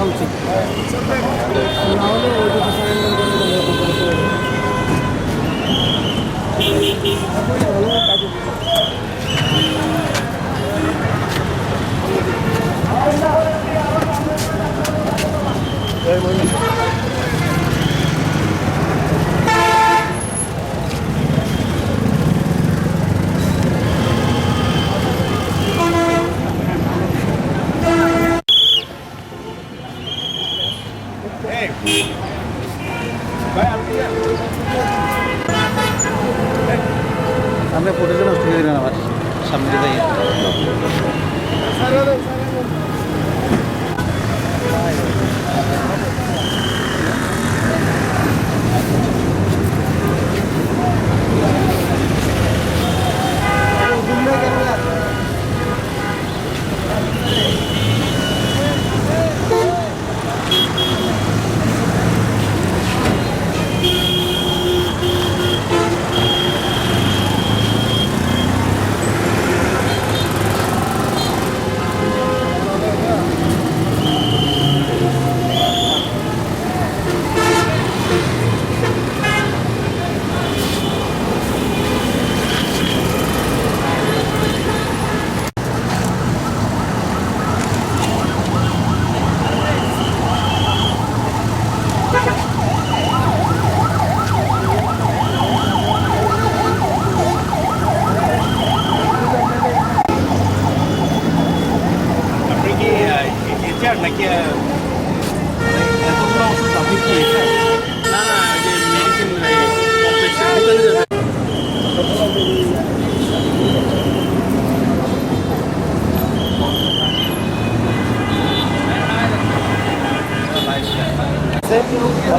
করা উচিত। নাহলে ওই দুটো সরঞ্জাম করে দিলে এরকম ফটোটা নষ্ট করে দিলেন আমার সামনে দিয়ে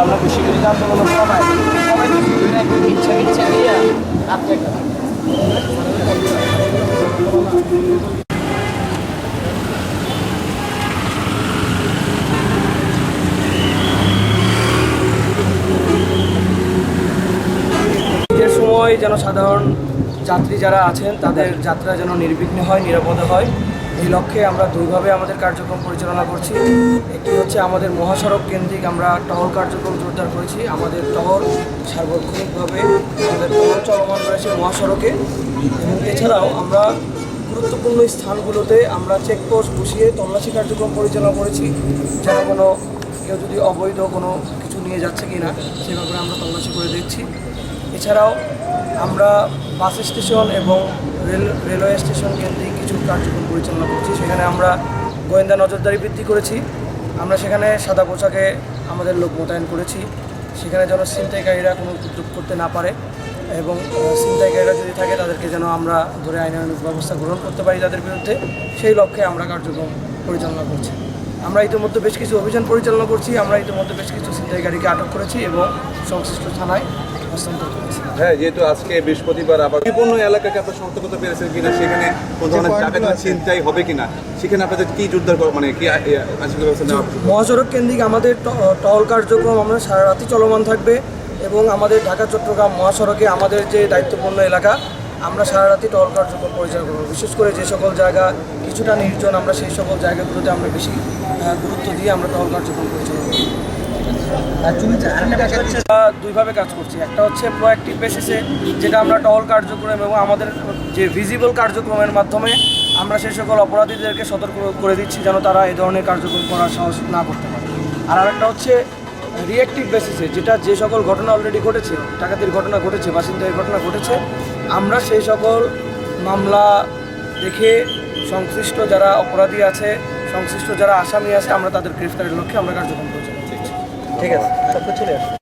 আমরা খুশি করি আন্দোলন কমায় কমায় ইচ্ছা ইচ্ছা নিয়ে আপনি সময় যেন সাধারণ যাত্রী যারা আছেন, তাদের যাত্রা যেন নির্বিঘ্ন হয়, নিরাপদে হয়। এই লক্ষ্যে আমরা দুইভাবে আমাদের কার্যক্রম পরিচালনা করছি। একটি হচ্ছে আমাদের মহাসড়ক কেন্দ্রিক আমরা টহল কার্যক্রম জোরদার করেছি। আমাদের টহল সার্বক্ষণিকভাবে আমাদের টহল চলমান রয়েছে মহাসড়কে। এবং এছাড়াও আমরা গুরুত্বপূর্ণ স্থানগুলোতে আমরা চেকপোস্ট বসিয়ে তল্লাশি কার্যক্রম পরিচালনা করেছি। যেন কোনো কেউ যদি অবৈধ কোনো কিছু নিয়ে যাচ্ছে কি না সে ব্যাপারে আমরা তল্লাশি করে দিচ্ছি এছাড়াও আমরা বাস স্টেশন এবং রেল, রেলওয়ে স্টেশন কেন্দ্রিক কিছু কার্যক্রম পরিচালনা করছি। সেখানে আমরা গোয়েন্দা নজরদারি বৃদ্ধি করেছি। আমরা সেখানে সাদা পোশাকে আমাদের লোক মোতায়েন করেছি। সেখানে যেন ছিনতাইকারীরা কোনো উপদ্রব করতে না পারে এবং ছিনতাইকারীরা যদি থাকে তাদেরকে যেন আমরা ধরে আইনানুগ ব্যবস্থা গ্রহণ করতে পারি তাদের বিরুদ্ধে। সেই লক্ষ্যে আমরা কার্যক্রম পরিচালনা করছি। আমরা ইতিমধ্যে বেশ কিছু অভিযান পরিচালনা করছি। আমরা ইতিমধ্যে বেশ কিছু ছিনতাইকারীকে আটক করেছি এবং সংশ্লিষ্ট থানায় হস্তান্তর করেছি হ্যাঁ যেহেতু আজকে বৃহস্পতিবার আবার বিপন্ন এলাকাকে আপনার শনাক্ত করতে পেরেছেন কিনা সেখানে কোন ধরনের চিন্তাই হবে কিনা সেখানে আপনাদের কি কর- মানে কি? মহাসড়ক কেন্দ্রিক আমাদের ট- টহল কার্যক্রম আমরা সারা রাতই চলমান থাকবে এবং আমাদের ঢাকা চট্টগ্রাম মহাসড়কে আমাদের যে দায়িত্বপূর্ণ এলাকা আমরা সারা রাতই টহল কার্যক্রম পরিচালনা করব। বিশেষ করে যে সকল জায়গা কিছুটা নির্জন আমরা সেই সকল জায়গাগুলোতে আমরা বেশি গুরুত্ব দিয়ে আমরা টহল কার্যক্রম পরিচালনা করি আমরা দুইভাবে কাজ করছি। একটা হচ্ছে প্রোঅ্যাক্টিভ বেসিসে যেটা আমরা টহল কার্যক্রম এবং আমাদের যে ভিজিবল কার্যক্রমের মাধ্যমে আমরা সেই সকল অপরাধীদেরকে সতর্ক করে দিচ্ছি যেন তারা এই ধরনের কার্যক্রম করার সাহস না করতে পারে। আর আরেকটা হচ্ছে রিয়েক্টিভ বেসিসে যেটা যে সকল ঘটনা অলরেডি ঘটেছে ডাকাতির ঘটনা ঘটেছে বাসিন্দার ঘটনা ঘটেছে আমরা সেই সকল মামলা দেখে সংশ্লিষ্ট যারা অপরাধী আছে সংশ্লিষ্ট যারা আসামি আছে আমরা তাদের গ্রেফতারের লক্ষ্যে আমরা কার্যক্রম করছি। ঠিক আছে। চলে আসে।